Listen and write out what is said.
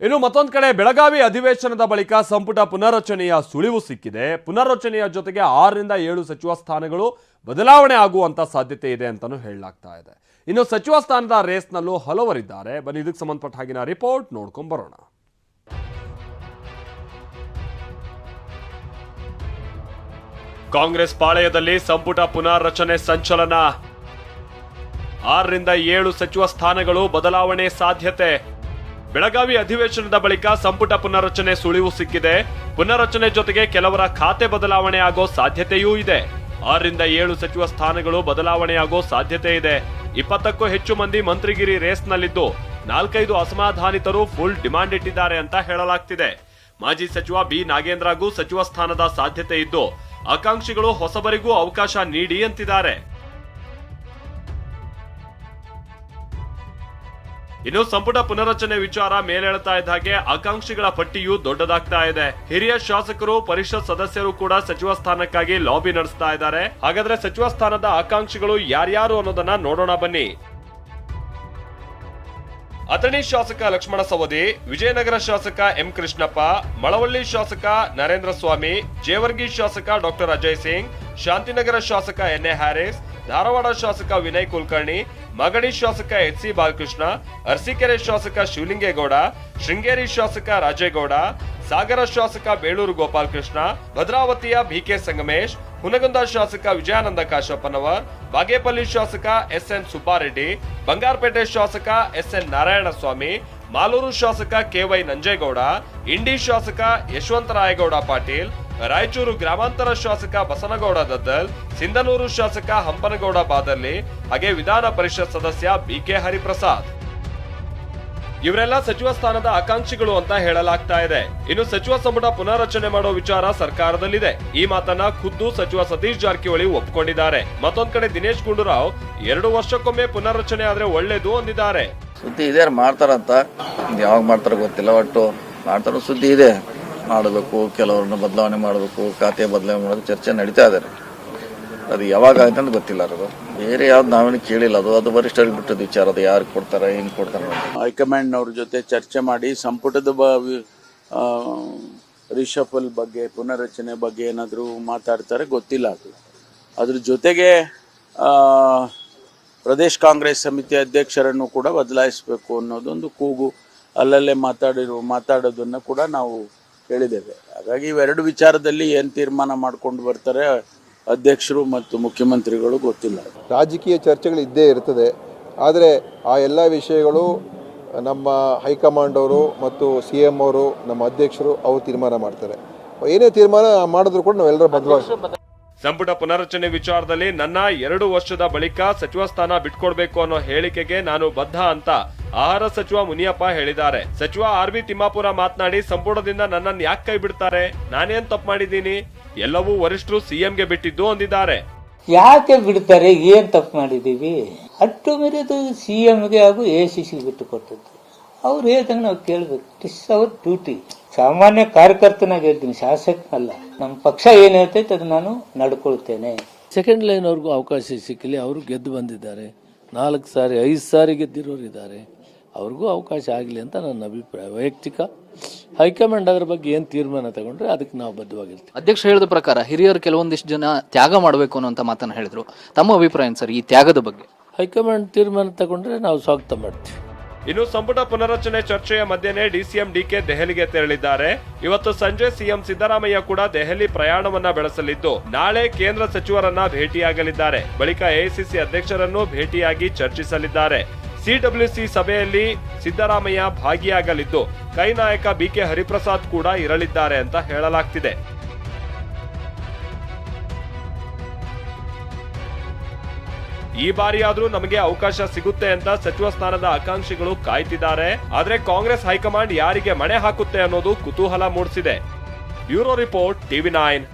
ಇನ್ನು ಮತ್ತೊಂದು ಕಡೆ ಬೆಳಗಾವಿ ಅಧಿವೇಶನದ ಬಳಿಕ ಸಂಪುಟ ಪುನರ್ರಚನೆಯ ಸುಳಿವು ಸಿಕ್ಕಿದೆ. ಪುನರ್ರಚನೆಯ ಜೊತೆಗೆ ಆರರಿಂದ ಏಳು ಸಚಿವ ಸ್ಥಾನಗಳು ಬದಲಾವಣೆ ಆಗುವಂತ ಸಾಧ್ಯತೆ ಇದೆ ಅಂತಲೂ ಹೇಳಲಾಗ್ತಾ ಇದೆ. ಇನ್ನು ಸಚಿವ ಸ್ಥಾನದ ರೇಸ್ನಲ್ಲೂ ಹಲವರಿದ್ದಾರೆ. ಬನ್ನಿ, ಇದಕ್ಕೆ ಸಂಬಂಧಪಟ್ಟ ಹಾಗಿನ ರಿಪೋರ್ಟ್ ನೋಡ್ಕೊಂಡು ಬರೋಣ. ಕಾಂಗ್ರೆಸ್ ಪಾಳೆಯದಲ್ಲಿ ಸಂಪುಟ ಪುನರ್ರಚನೆ ಸಂಚಲನ. ಆರರಿಂದ ಏಳು ಸಚಿವ ಸ್ಥಾನಗಳು ಬದಲಾವಣೆ ಸಾಧ್ಯತೆ. ಬೆಳಗಾವಿ ಅಧಿವೇಶನದ ಬಳಿಕ ಸಂಪುಟ ಪುನರ್ರಚನೆ ಸುಳಿವು ಸಿಕ್ಕಿದೆ. ಪುನರ್ರಚನೆ ಜೊತೆಗೆ ಕೆಲವರ ಖಾತೆ ಬದಲಾವಣೆ ಆಗೋ ಸಾಧ್ಯತೆಯೂ ಇದೆ. ಆರರಿಂದ ಏಳು ಸಚಿವ ಸ್ಥಾನಗಳು ಬದಲಾವಣೆಯಾಗೋ ಸಾಧ್ಯತೆ ಇದೆ. ಇಪ್ಪತ್ತಕ್ಕೂ ಹೆಚ್ಚು ಮಂದಿ ಮಂತ್ರಿಗಿರಿ ರೇಸ್ನಲ್ಲಿದ್ದು, ನಾಲ್ಕೈದು ಅಸಮಾಧಾನಿತರು ಫುಲ್ ಡಿಮಾಂಡ್ ಇಟ್ಟಿದ್ದಾರೆ ಅಂತ ಹೇಳಲಾಗ್ತಿದೆ. ಮಾಜಿ ಸಚಿವ ಬಿ. ನಾಗೇಂದ್ರಗೂ ಸಚಿವ ಸ್ಥಾನದ ಸಾಧ್ಯತೆ ಇದ್ದು, ಆಕಾಂಕ್ಷಿಗಳು ಹೊಸಬರಿಗೂ ಅವಕಾಶ ನೀಡಿ ಅಂತಿದ್ದಾರೆ. ಇನ್ನು ಸಂಪುಟ ಪುನರಚನೆ ವಿಚಾರ ಮೇಲೆಳ್ತಾ ಇದ್ದ ಹಾಗೆ ಆಕಾಂಕ್ಷಿಗಳ ಪಟ್ಟಿಯು ದೊಡ್ಡದಾಗ್ತಾ ಇದೆ. ಹಿರಿಯ ಶಾಸಕರು, ಪರಿಷತ್ ಸದಸ್ಯರು ಕೂಡ ಸಚಿವ ಸ್ಥಾನಕ್ಕಾಗಿ ಲಾಬಿ ನಡೆಸ್ತಾ ಇದ್ದಾರೆ. ಹಾಗಾದ್ರೆ ಸಚಿವ ಸ್ಥಾನದ ಆಕಾಂಕ್ಷಿಗಳು ಯಾರ್ಯಾರು ಅನ್ನೋದನ್ನ ನೋಡೋಣ ಬನ್ನಿ. ಅಥಣಿ ಶಾಸಕ ಲಕ್ಷ್ಮಣ ಸವದಿ, ವಿಜಯನಗರ ಶಾಸಕ ಎಂ ಕೃಷ್ಣಪ್ಪ, ಮಳವಳ್ಳಿ ಶಾಸಕ ನರೇಂದ್ರ ಸ್ವಾಮಿ, ಜೇವರ್ಗಿ ಶಾಸಕ ಡಾಕ್ಟರ್ ಅಜಯ್ ಸಿಂಗ್, ಶಾಂತಿನಗರ ಶಾಸಕ ಎನ್ ಎ ಹ್ಯಾರಿಸ್, ಧಾರವಾಡ ಶಾಸಕ ವಿನಯ್ ಕುಲಕರ್ಣಿ ಮಗಡಿ ಶಾಸಕ ಎಚ್ ಸಿ ಬಾಲಕೃಷ್ಣ, ಅರಸೀಕೆರೆ ಶಾಸಕ ಶಿವಲಿಂಗೇಗೌಡ, ಶೃಂಗೇರಿ ಶಾಸಕ ರಾಜೇಗೌಡ, ಸಾಗರ ಶಾಸಕ ಬೇಳೂರು ಗೋಪಾಲಕೃಷ್ಣ, ಭದ್ರಾವತಿಯ ಬಿಕೆ ಸಂಗಮೇಶ್, ಹುನಗುಂದ ಶಾಸಕ ವಿಜಯಾನಂದ ಕಾಶಪ್ಪನವರ್, ಬಾಗೇಪಲ್ಲಿ ಶಾಸಕ ಎಸ್ ಎನ್ ಸುಬ್ಬಾರೆಡ್ಡಿ, ಬಂಗಾರಪೇಟೆ ಶಾಸಕ ಎಸ್ ಎನ್ ನಾರಾಯಣಸ್ವಾಮಿ, ಮಾಲೂರು ಶಾಸಕ ಕೆವೈ ನಂಜೇಗೌಡ, ಇಂಡಿ ಶಾಸಕ ಯಶವಂತರಾಯಗೌಡ ಪಾಟೀಲ್ ರಾಯಚೂರು ಗ್ರಾಮಾಂತರ ಶಾಸಕ ಬಸನಗೌಡ ದದ್ದಲ್, ಸಿಂಧನೂರು ಶಾಸಕ ಹಂಪನಗೌಡ ಬಾದಲ್ಲಿ, ಹಾಗೆ ವಿಧಾನ ಪರಿಷತ್ ಸದಸ್ಯ ಬಿಕೆ ಹರಿಪ್ರಸಾದ್. ಇವರೆಲ್ಲ ಸಚಿವ ಸ್ಥಾನದ ಆಕಾಂಕ್ಷಿಗಳು ಅಂತ ಹೇಳಲಾಗ್ತಾ ಇದೆ. ಇನ್ನು ಸಚಿವ ಸಂಪುಟ ಪುನರ್ರಚನೆ ಮಾಡೋ ವಿಚಾರ ಸರ್ಕಾರದಲ್ಲಿದೆ. ಈ ಮಾತನ್ನ ಖುದ್ದು ಸಚಿವ ಸತೀಶ್ ಜಾರಕಿಹೊಳಿ ಒಪ್ಪಿಕೊಂಡಿದ್ದಾರೆ ಮತ್ತೊಂದ್ ಕಡೆ ದಿನೇಶ್ ಗುಂಡೂರಾವ್, ಎರಡು ವರ್ಷಕ್ಕೊಮ್ಮೆ ಪುನರ್ರಚನೆ ಆದ್ರೆ ಒಳ್ಳೇದು ಅಂದಿದ್ದಾರೆ. ಸುದ್ದಿ ಇದೆ ಮಾಡ್ತಾರಂತ? ಯಾವಾಗ ಮಾಡ್ತಾರ ಗೊತ್ತಿಲ್ಲ, ಒಟ್ಟು ಮಾಡ್ತಾರೋ ಸುದ್ದಿ ಇದೆ. ಮಾಡಬೇಕು, ಕೆಲವ್ರನ್ನ ಬದಲಾವಣೆ ಮಾಡಬೇಕು, ಖಾತೆ ಬದಲಾವಣೆ ಮಾಡೋದು ಚರ್ಚೆ ನಡೀತಾ ಇದ್ದಾರೆ ಅದು ಯಾವಾಗ ಆಯ್ತು ಅಂತ ಗೊತ್ತಿಲ್ಲ ಅದು. ಬೇರೆ ಯಾವ್ದು ನಾವೇನು ಕೇಳಿಲ್ಲ. ಅದು ಅದು ವರಿಷ್ಠರಿಗೆ ಬಿಟ್ಟದ ವಿಚಾರ. ಅದು ಯಾರು ಕೊಡ್ತಾರೆ, ಹೆಂಗೆ ಕೊಡ್ತಾರೆ ಹೈಕಮಾಂಡ್ ಹೈಕಮಾಂಡ್ನವ್ರ ಜೊತೆ ಚರ್ಚೆ ಮಾಡಿ ಸಂಪುಟದ ಬ ರಿಷಫಲ್ ಬಗ್ಗೆ, ಪುನರ್ರಚನೆ ಬಗ್ಗೆ ಏನಾದರೂ ಮಾತಾಡ್ತಾರೆ, ಗೊತ್ತಿಲ್ಲ ಅದು. ಅದ್ರ ಜೊತೆಗೆ ಪ್ರದೇಶ ಪ್ರದೇಶ್ ಕಾಂಗ್ರೆಸ್ ಸಮಿತಿ ಅಧ್ಯಕ್ಷರನ್ನು ಕೂಡ ಬದಲಾಯಿಸಬೇಕು ಅನ್ನೋದೊಂದು ಕೂಗು. ಅಲ್ಲಲ್ಲೇ ಮಾತಾಡಿರೋ ಮಾತಾಡೋದನ್ನು ಕೂಡ ನಾವು ಹೇಳಿದ್ದೇವೆ. ಹಾಗಾಗಿ ಇವೆರಡು ವಿಚಾರದಲ್ಲಿ ಏನು ತೀರ್ಮಾನ ಮಾಡ್ಕೊಂಡು ಬರ್ತಾರೆ ಅಧ್ಯಕ್ಷರು ಮತ್ತು ಮುಖ್ಯಮಂತ್ರಿಗಳು ಗೊತ್ತಿಲ್ಲ. ರಾಜಕೀಯ ಚರ್ಚೆಗಳು ಇದ್ದೇ ಇರ್ತದೆ. ಆದರೆ ಆ ಎಲ್ಲ ವಿಷಯಗಳು ನಮ್ಮ ಹೈಕಮಾಂಡ್ ಅವರು ಮತ್ತು ಸಿ ಎಂ ಅವರು ನಮ್ಮ ಅಧ್ಯಕ್ಷರು ಅವರು ತೀರ್ಮಾನ ಮಾಡ್ತಾರೆ. ಏನೇ ತೀರ್ಮಾನ ಮಾಡಿದ್ರು ಕೂಡ ನಾವೆಲ್ಲರ ಬದಲಾವಣೆ ಸಂಪುಟ ಪುನರ್ರಚನೆ ವಿಚಾರದಲ್ಲಿ ನನ್ನ ಎರಡು ವರ್ಷದ ಬಳಿಕ ಸಚಿವ ಸ್ಥಾನ ಬಿಟ್ಕೊಡ್ಬೇಕು ಅನ್ನೋ ಹೇಳಿಕೆಗೆ ನಾನು ಬದ್ಧ ಅಂತ ಆಹಾರ ಸಚಿವ ಮುನಿಯಪ್ಪ ಹೇಳಿದ್ದಾರೆ. ಸಚಿವ ಆರ್ ಬಿ ತಿಮ್ಮಾಪುರ ಮಾತನಾಡಿ ಸಂಪುಟದಿಂದ ನನ್ನನ್ನು ಯಾಕೆ ಕೈ ಬಿಡ್ತಾರೆ ನಾನೇನ್ ತಪ್ಪು ಮಾಡಿದ್ದೀನಿ? ಎಲ್ಲವೂ ವರಿಷ್ಠರು ಸಿಎಂಗೆ ಬಿಟ್ಟಿದ್ದು ಅಂದಿದ್ದಾರೆ. ಯಾಕೆ ಬಿಡ್ತಾರೆ? ಏನ್ ತಪ್ಪು ಮಾಡಿದೀವಿ ಅಟ್ಟು ಮೀರಿದು ಸಿ ಗೆ ಹಾಗೂ ಎ ಸಿ ಸಿ ಬಿಟ್ಟು ಕೊಟ್ಟದ್ದು ಅವ್ರು ಹೇಳ್ದಂಗೆ ನಾವು ಕೇಳ್ಬೇಕು. ಇಟ್ಸ್ ಅವರ್ ಡ್ಯೂಟಿ ಸಾಮಾನ್ಯ ಕಾರ್ಯಕರ್ತನಾಗ ಹೇಳ್ತೀನಿ ಶಾಸಕನಲ್ಲ. ನಮ್ಮ ಪಕ್ಷ ಏನ್ ಹೇಳ್ತೈತೆ ಅದು ನಾನು ನಡ್ಕೊಳ್ತೇನೆ. ಸೆಕೆಂಡ್ ಲೈನ್ ಅವ್ರಿಗೂ ಅವಕಾಶ ಸಿಕ್ಕಲಿ ಅವರು ಗೆದ್ದು ಬಂದಿದ್ದಾರೆ. ನಾಲ್ಕು ಸಾರಿ ಐದು ಸಾರಿ ಗೆದ್ದಿರೋರು ಇದ್ದಾರೆ ಅವ್ರಿಗೂ ಅವಕಾಶ ಆಗಲಿ ಅಂತ ನನ್ನ ಅಭಿಪ್ರಾಯ. ವೈಯಕ್ತಿಕ ಹೈಕಮಾಂಡ್ ಅದ್ರ ಬಗ್ಗೆ ಏನು ತೀರ್ಮಾನ ತಗೊಂಡ್ರೆ ಅದಕ್ಕೆ ನಾವು ಬದ್ಧವಾಗಿರ್ತೀವಿ. ಅಧ್ಯಕ್ಷ ಹೇಳಿದ ಪ್ರಕಾರ ಹಿರಿಯರು ಕೆಲವೊಂದಿಷ್ಟು ಜನ ತ್ಯಾಗ ಮಾಡಬೇಕು ಅನ್ನೋಂಥ ಮಾತನ್ನು ಹೇಳಿದರು. ತಮ್ಮ ಅಭಿಪ್ರಾಯ ಏನು ಸರ್ ಈ ತ್ಯಾಗದ ಬಗ್ಗೆ? ಹೈಕಮಾಂಡ್ ತೀರ್ಮಾನ ತಗೊಂಡ್ರೆ ನಾವು ಸ್ವಾಗತ ಮಾಡ್ತೀವಿ. ಇನ್ನು ಸಂಪುಟ ಪುನರಚನೆ ಚರ್ಚೆಯ ಮಧ್ಯೆನೇ ಡಿಸಿಎಂ ಡಿಕೆ ದೆಹಲಿಗೆ ತೆರಳಿದ್ದಾರೆ. ಇವತ್ತು ಸಂಜೆ ಸಿಎಂ ಸಿದ್ದರಾಮಯ್ಯ ಕೂಡ ದೆಹಲಿ ಪ್ರಯಾಣವನ್ನ ಬೆಳೆಸಲಿದ್ದು ನಾಳೆ ಕೇಂದ್ರ ಸಚಿವರನ್ನ ಭೇಟಿಯಾಗಲಿದ್ದಾರೆ. ಬಳಿಕ ಎಐಸಿಸಿ ಅಧ್ಯಕ್ಷರನ್ನು ಭೇಟಿಯಾಗಿ ಚರ್ಚಿಸಲಿದ್ದಾರೆ. ಸಿಡಬ್ಲ್ಯೂಸಿ ಸಭೆಯಲ್ಲಿ ಸಿದ್ದರಾಮಯ್ಯ ಭಾಗಿಯಾಗಲಿದ್ದು, ಕೈ ನಾಯಕ ಬಿಕೆ ಹರಿಪ್ರಸಾದ್ ಕೂಡ ಇರಲಿದ್ದಾರೆ ಅಂತ ಹೇಳಲಾಗ್ತಿದೆ. ಈ ಬಾರಿಯಾದ್ರೂ ನಮಗೆ ಅವಕಾಶ ಸಿಗುತ್ತೆ ಅಂತ ಸಚಿವ ಸ್ಥಾನದ ಆಕಾಂಕ್ಷಿಗಳು ಕಾಯ್ತಿದ್ದಾರೆ. ಆದರೆ ಕಾಂಗ್ರೆಸ್ ಹೈಕಮಾಂಡ್ ಯಾರಿಗೆ ಮಣೆ ಹಾಕುತ್ತೆ ಅನ್ನೋದು ಕುತೂಹಲ ಮೂಡಿಸಿದೆ. Bureau report TV nine.